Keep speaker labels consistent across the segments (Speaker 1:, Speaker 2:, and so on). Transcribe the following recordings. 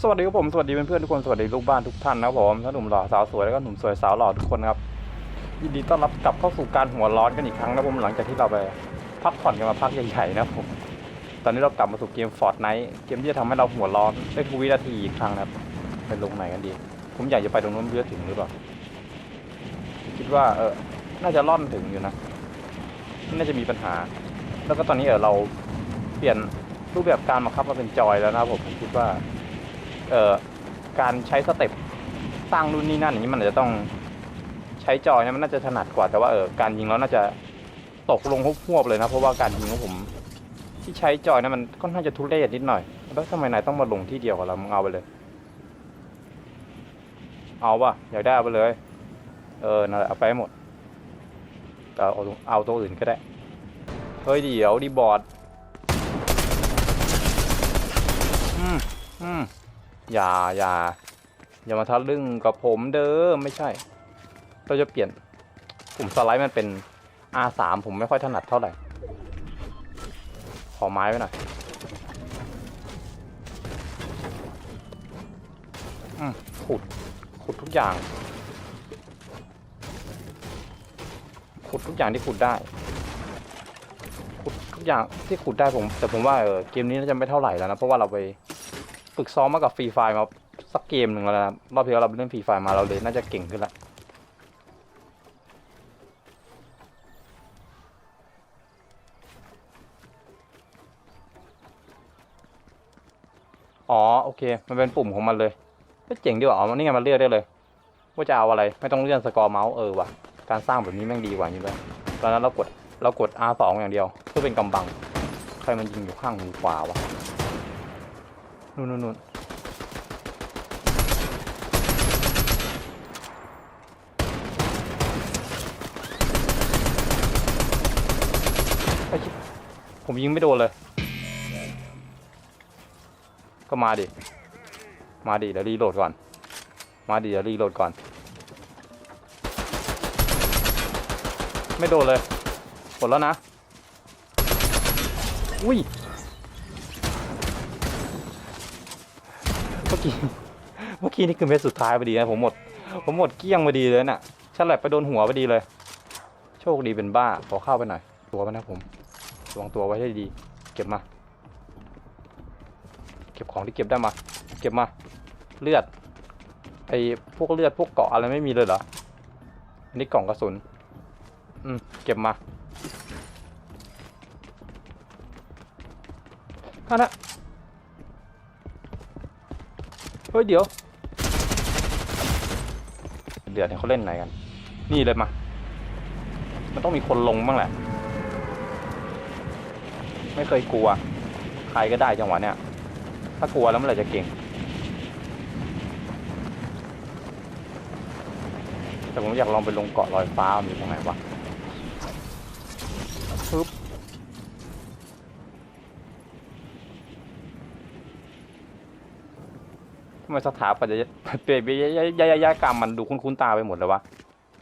Speaker 1: สวัสดีครับผมสวัสดีเพื่อนๆทุกคนสวัสดีลูกบ้านทุกท่านนะครับผมทั้งหนุ่มหล่อสาวสวยแล้วก็หนุ่มสวยสาวหล่อทุกคนครับยินดีต้อนรับกลับเข้าสู่การหัวร้อนกันอีกครั้งนะผมหลังจากที่เราไปพักผ่อนกันมาพักใหญ่ๆนะผมตอนนี้เรากลับมาสู่เกม Fortnite เกมที่จะทำให้เราหัวร้อนได้ทุกวินาทีอีกครั้งนะครับไปลงไหนกันดี ผมอยากจะไปตรงนู้นเพื่อถึงหรือเปล่าคิดว่าเออน่าจะล่อนถึงอยู่นะน่าจะมีปัญหา แล้วก็ตอนนี้เออเราเปลี่ยนรูปแบบการบังคับมาเป็นจอยแล้วนะผมผมคิดว่า การใช้สเต็ปสร้างนู่นนี่นั่นอย่างนี้มันอาจจะต้องใช้จอยเนี่ยมันน่าจะถนัดกว่าแต่ว่าเออการยิงแล้วน่าจะตกลงหวบๆเลยนะ เพราะว่าการยิงของผม ที่ใช้จอยนั้นมันค่อนข้างจะทุเรศนิดหน่อยแล้วทำไมนายต้องมาลงที่เดียวกับเรามึงเอาไปเลย เอาป่ะอยากได้เอาไปเลย เออนั่นแหละเอาไปหมดเอาเอาเอาตัวอื่นก็ได้เฮ้ยเดี๋ยวดีบอร์ดอืมอืม อย่าอย่าอย่ามาทะลึ่งกับผมเด้อไม่ใช่ เราจะเปลี่ยนปุ่มสไลด์มันเป็น R3 ผมไม่ค่อยถนัดเท่าไหร่ ขอไม้ไว้หน่อยอืมขุด ขุดทุกอย่าง ขุดทุกอย่างที่ขุดได้ ขุดทุกอย่างที่ขุดได้ผม แต่ผมว่าเออเกมนี้น่าจะไม่เท่าไหร่แล้วนะ เพราะว่าเราไป ฝึกซ้อมมากับฟรีไฟมาสักเกมหนึ่งแล้วนะครับรอบที่แล้วเราเล่นฟรีไฟมาเราเลยน่าจะเก่งขึ้นละอ๋อโอเค มันเป็นปุ่มของมันเลยก็เจ๋งดีว่ะอ๋อมันนี่ไงมันเลือกได้เลย ว่าจะเอาอะไรไม่ต้องเลื่อนสกอร์เมาส์เออว่ะการสร้างแบบนี้แม่งดีกว่าอยู่แล้วตอนนั้นเรากดเรากด R2 อย่างเดียวเพื่อเป็นกำบัง ใครมันยิงอยู่ข้างหูขวาวะ นู่นนู่นนู่นไอ้ชิบผมยิงไม่โดนเลย ก็มาดิ มาดิเดี๋ยวรีโหลดก่อน มาดิเดี๋ยวรีโหลดก่อน ไม่โดนเลยหมดแล้วนะ อุ้ย กี้เมื่อกี้นี่คือเม็ดสุดท้ายพอดีนะผมหมด ผมหมดเกี้ยงพอดีเลยน่ะฉลับไปโดนหัวพอดีเลย โชคดีเป็นบ้าขอเข้าไปหน่อย ตัวไปนนะผมวังตัวไว้ให้ดีเก็บมา เก็บของที่เก็บได้มา เก็บมาเลือดไอ้พวกเลือดพวกเกาะอะไรไม่มีเลยเหรออันนี้กล่องกระสุน อืม เก็บมาอันนะ ฮ้ยเดี๋ยวเดือดเนี่ยเขาเล่นไหนกัน นี่เลยมา มันต้องมีคนลงบ้างแหละ ไม่เคยกลัว ใครก็ได้จังหวะเนี้ยถ้ากลัวแล้วเมื่อไหร่จะเก่ง แต่ผมอยากลองไปลงเกาะลอยฟ้ามันอยู่ตรงไหนวะปึ๊บ ทำไมสถาปัตยเปรยยยกรรมมันดูคุ้นๆตาไปหมดเลยวะ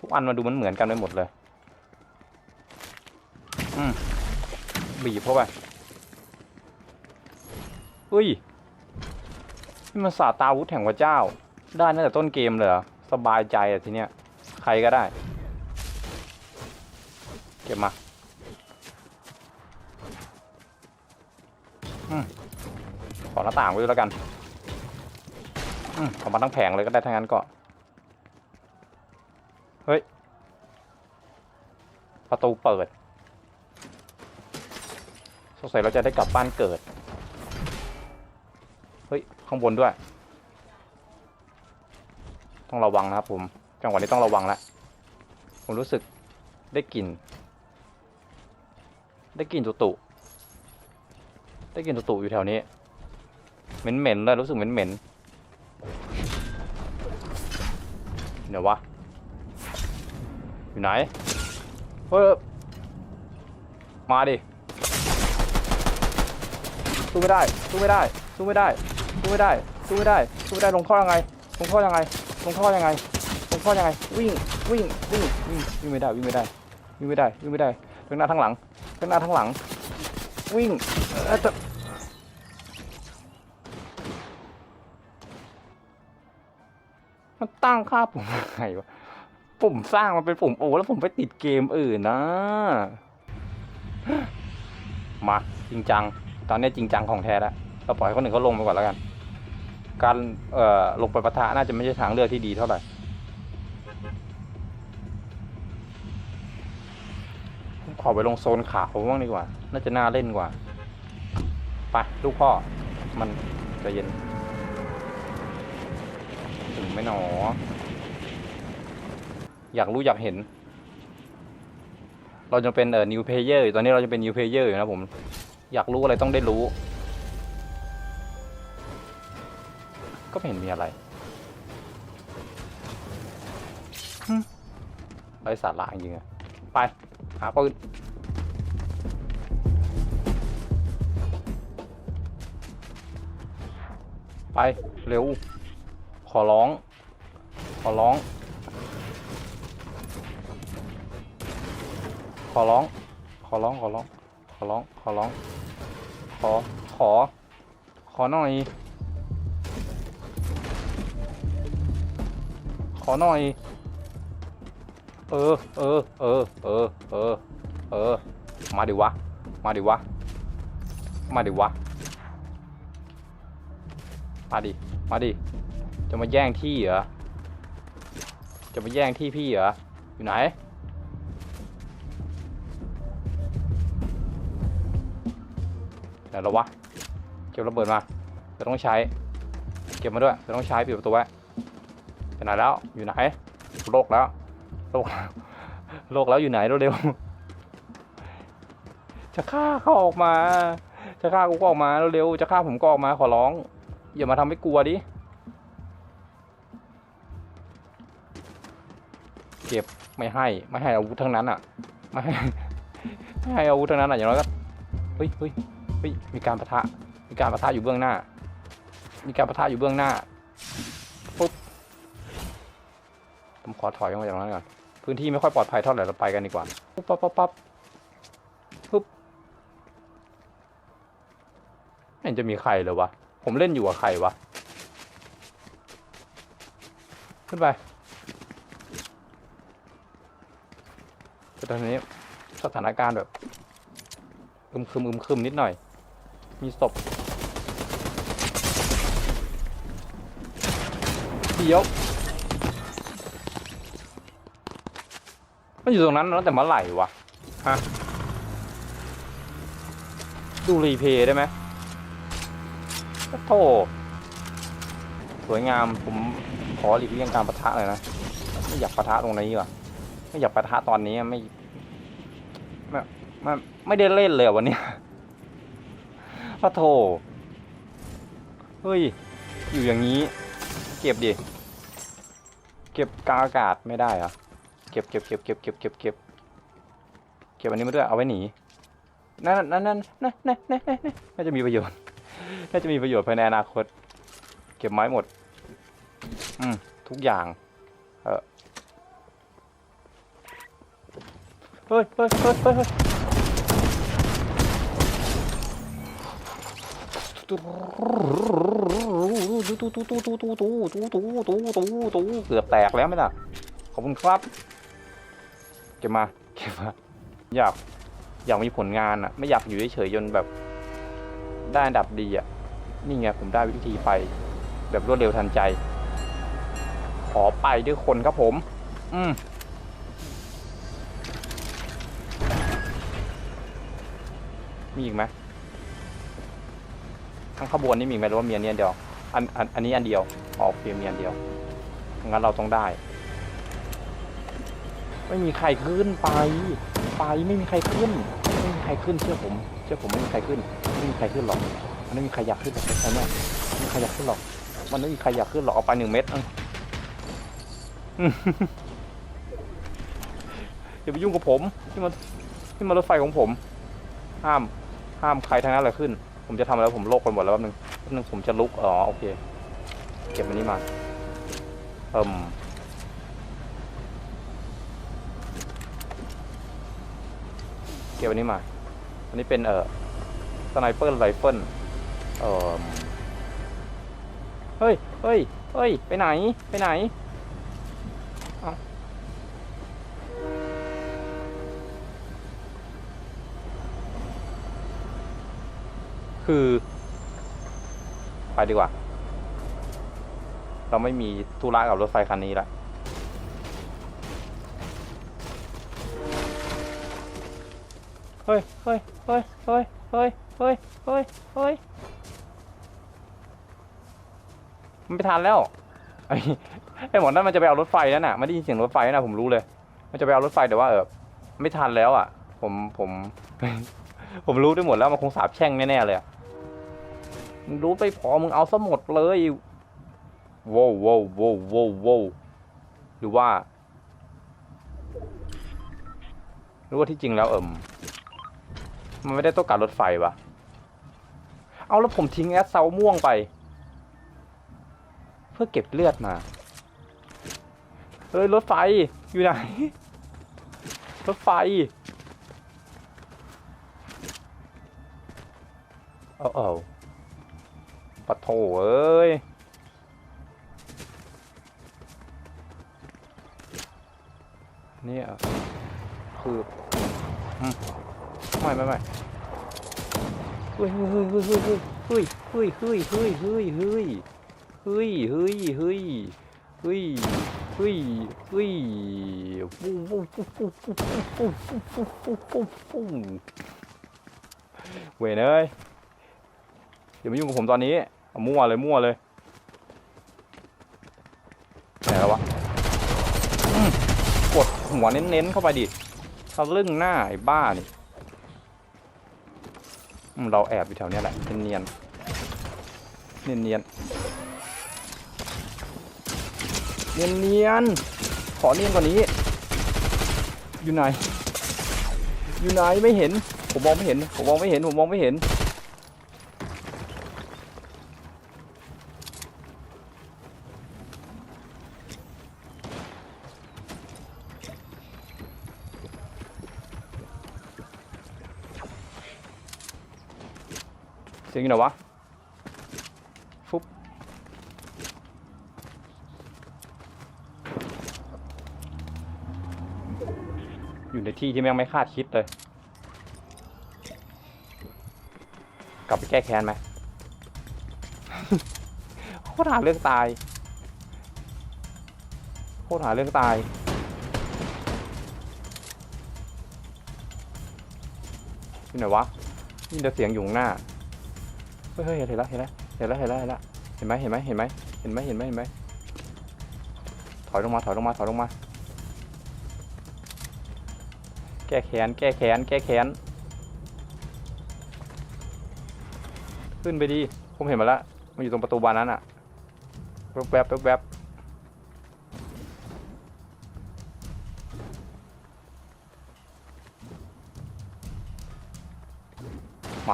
Speaker 1: ทุกอันมันดูมันเหมือนกันไปหมดเลย อืมบีบเข้าไปเฮ้ยนี่มันศาตาวุธแห่งพระเจ้า ได้ตั้งแต่ต้นเกมเลยเหรอ สบายใจอะทีเนี้ย ใครก็ได้ เก็บมาอืมขอหน้าต่างไว้ด้วยแล้วกัน อืมเอามาทั้งแผงเลยก็ได้ทั้งนั้นก็ เฮ้ย ประตูเปิด สงสัยเราจะได้กลับบ้านเกิด เฮ้ย ข้างบนด้วย ต้องระวังนะครับผม จังหวะนี้ต้องระวังแล้ว ผมรู้สึกได้กลิ่น ได้กลิ่นตุตุได้กลิ่นตุตุอยู่แถวนี้ เหม็นๆเลยรู้สึกเหม็นๆ เดี๋ยววะ อยู่ไหน เฮ้ย มาดิ สู้ไม่ได้ สู้ไม่ได้ สู้ไม่ได้ สู้ไม่ได้ สู้ไม่ได้ สู้ไม่ได้ ลงท่อยังไง ลงท่อยังไง ลงท่อยังไง ลงท่อยังไง วิ่ง วิ่ง วิ่ง วิ่ง วิ่งไม่ได้ วิ่งไม่ได้ วิ่งไม่ได้ วิ่งไม่ได้ ทั้งหน้าทั้งหลัง ทั้งหน้าทั้งหลัง วิ่งเออ มันตั้งค่าปุ่มยังไงวะปุ่มสร้างมันเป็นปุ่มโอแล้วผมไปติดเกมอื่นนะ มาจริงจัง ตอนนี้จริงจังของแท้แล้วเราปล่อยให้คนอื่นเขาลงไปก่อนแล้วกัน การเอ่อลงไปปะทะน่าจะไม่ใช่ทางเลือกที่ดีเท่าไหร่ผมขอไปลงโซนขาวบ้างดีกว่า น่าจะน่าเล่นกว่า ไป ลูกพ่อ มันใจะเย็น ไหม่หนอ อยากรู้อยากเห็น เราจะเป็นเอ่อ new player อยู่ตอนนี้เราจะเป็น new player อยู่นะผม อยากรู้อะไรต้องได้รู้ ก็ไม่เห็นมีอะไรไร้สาระจริงๆอะไป หาปืนไป เร็ว ขอร้อง ขอร้อง ขอร้อง ขอร้อง ขอร้อง ขอร้อง ขอร้อง ขอ ขอ ขอหน่อย ขอหน่อย เออ เออ เออ เออ เออ เออ มาดิวะ มาดิวะ มาดิวะ มาดิ มาดิ จะมาแย่งที่เหรอ จะมาแย่งที่พี่เหรอ อยู่ไหน ไหนแล้ววะ เก็บระเบิดมาจะต้องใช้ เก็บมาด้วยจะต้องใช้ปิดประตูไว้ไปไหนแล้ว อยู่ไหน โลกแล้ว โลกแล้ว โลกแล้วอยู่ไหนเร็วๆ จะฆ่าเขาออกมา จะฆ่ากูก็ออกมาเร็วๆ จะฆ่าผมก็ออกมาขอร้อง อย่ามาทำให้กลัวดิ เก็บไม่ให้ไม่ให้อาวุธทั้งนั้นอะไม่ให้ไม่ให้อาวุธทั้งนั้นอะอย่างน้อยก็เฮ้ยเฮ้ยเฮ้ยมีการประทะมีการประทะอยู่เบื้องหน้า มีการประทะอยู่เบื้องหน้าปุ๊บผมขอถอยออกมาจากนั้นก่อนพื้นที่ไม่ค่อยปลอดภัยเท่าไหร่เราไปกันดีกว่าปุ๊บปั๊บปั๊บปั๊บปุ๊บไม่เห็นจะมีใครเลยวะผมเล่นอยู่กับใครวะขึ้นไปแต่ต อนนี้สถานการณ์แบบอึมครึมอึมครึมนิดหน่อย มีศพเดี๋ยวมันอยู่ตรงนั้นแล้วแต่เมื่อไหร่วะฮะดูรีเพย์ได้ไหมโธ่สวยงามผมขอหลีกเลี่ยงการประทะเลยนะ ไม่อยากประทะตรงนี้ว่ะไม่อยากประทะตอนนี้ไม่ ไม่ไม่ไม่ได้เล่นเลยวันนี้พระโถเฮ้ย อยู่อย่างนี้ เก็บดิ เก็บกางอากาศไม่ได้อะเก็บเก็บเก็บเก็บเก็บเก็บเก็บเก็บอันนี้มาด้วยเอาไว้หนีนั่นนั่นนั่นนั่นนั่นนั่นนั่นน่าจะมีประโยชน์ น่าจะมีประโยชน์ภายในอนาคต เก็บไม้หมด อืม ทุกอย่าง เออเฮ้ยเฮ้ยเฮ้ยเฮ้ย เฮ้ยเกือบแตกแล้วไหมล่ะ ขอบคุณครับ เก็บมา เก็บมา อยาก อยากมีผลงานอะไม่อยากอยู่เฉยๆจนแบบ ได้อันดับดีอะนี่ไงผมได้วิธีไป แบบรวดเร็วทันใจ ขอไปด้วยคนครับผม อืมมีอีกไหม ทั้งขบวนนี้มีอีกไหมหรือว่ามีอันนี้อันเดียวอันอันอันนี้อันเดียวอ๋อโอเคมีอันเดียวงั้นเราต้องได้ ไม่มีใครขึ้นไป ไปไม่มีใครขึ้น ไม่มีใครขึ้นเชื่อผมเชื่อผมไม่มีใครขึ้นไม่มีใครขึ้นหรอกมันไม่มีใครอยากขึ้นหรอกไอ้เนี่ยไม่มีใครอยากขึ้นหรอก มันไม่มีใครอยากขึ้นหรอกเอาไปหนึ่งเม็ดเอออืมอย่าไปยุ่งกับผมที่มันที่มันรถไฟของผม ห้าม ห้ามใครทางนั้นเลยขึ้น ผมจะทำแล้วผมโลกไปหมดแล้วแป๊บนึงแป๊บนึงผมจะลุกอ๋อโอเค เก็บมันนี้มาเอิ่มเก็บอันนี้มา อันนี้เป็นเอ่อสไนเปอร์ไรเฟิลเอ่อเฮ้ยเฮ้ยเฮ้ย ไปไหน ไปไหน คือ ไปดีกว่า เราไม่มีธุระกับรถไฟคันนี้ละเฮ้ยเฮ้ยเฮ้ยเฮ้ยเฮ้ยเฮ้ยเฮ้ยเฮ้ยมันไม่ทันแล้วไอ้ไอ้หมอนั่นมันจะไปเอารถไฟนั่นน่ะไม่ได้ยินเสียงรถไฟนะผมรู้เลย มันจะไปเอารถไฟแต่ว่าเออไม่ทันแล้วอะ ผมผม ผมรู้ได้หมดแล้วมันคงสาบแช่งแน่ๆเลยมึงรู้ไปพอมึงเอาซะหมดเลยโว้วโว้วโว้วโว้วว้วหรือว่าหรือว่าที่จริงแล้วเอิมมันไม่ได้ต้องการรถไฟปะเอาแล้วผมทิ้งแอสเซาม่วงไป เพื่อเก็บเลือดมาเฮ้ยรถไฟอยู่ไหนรถไฟ เอาเอาปะโถเอ้ยเนี่ยคืออืมไม่ไม่ไม่เฮ้ยเฮ้ยเฮ้ยเฮ้ยเฮ้ยเฮ้ยเฮ้ยเฮ้ยเฮ้ยเฮ้ยเฮ้ยเฮ้ยเฮ้ยเฮ้ยเฮ้ยเฮ้ยเฮ้ยฟูฟูฟูฟูฟูฟูฟูฟูฟูฟูฟูเว้ยเอ้ย อย่ามายุ่งกับผมตอนนี้มั่วเลยมั่วเลยไหนแล้ววะกดหัวเน้นๆเข้าไปดิทะลึ่งหน้าไอ้บ้านี่เราแอบอยู่แถวนี้แหละเนียนๆเนียนเนียนเนียนขอเนียนกว่านี้ อยู่ไหน อยู่ไหนไม่เห็น ผมมองไม่เห็น ผมมองไม่เห็น ผมมองไม่เห็น เสียงอยู่ไหนวะ ฟุบอยู่ในที่ที่แม่งไม่คาดคิดเลย กลับไปแก้แค้นไหมโคตรหาเรื่องตาย โคตรหาเรื่องตายอยู่ไหนวะนี่เดี๋ยวเสียงอยู่ข้างหน้า เฮ้ยเฮ้ยเห็นแล้วเห็นแล้วเห็นแล้วเห็นแล้วเห็นแล้วเห็นไหมเห็นไหมเห็นไหมเห็นไหมเห็นไหมเห็นไหมถอยลงมาถอยลงมาถอยลงมา แก้แขนแก้แขนแก้แขน ขึ้นไปดีผมเห็นมาแล้วมันอยู่ตรงประตูบานนั้นอะแวบแวบแวบ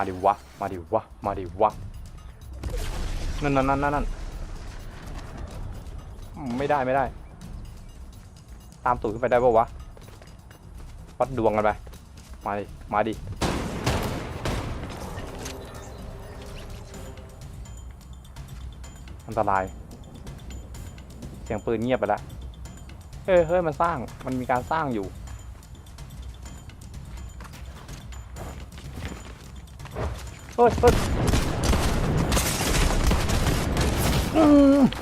Speaker 1: มาดิวะ มาดิวะ มาดิวะ นั่นนั่นนั่นนั่นไม่ได้ไม่ได้ ตามตูดขึ้นไปได้ปะวะ วัดดวงกันไป มาดิ มาดิ อันตราย เสียงปืนเงียบไปแล้วเฮ้ยเฮ้ยมันสร้าง มันมีการสร้างอยู่ push, push. Mm.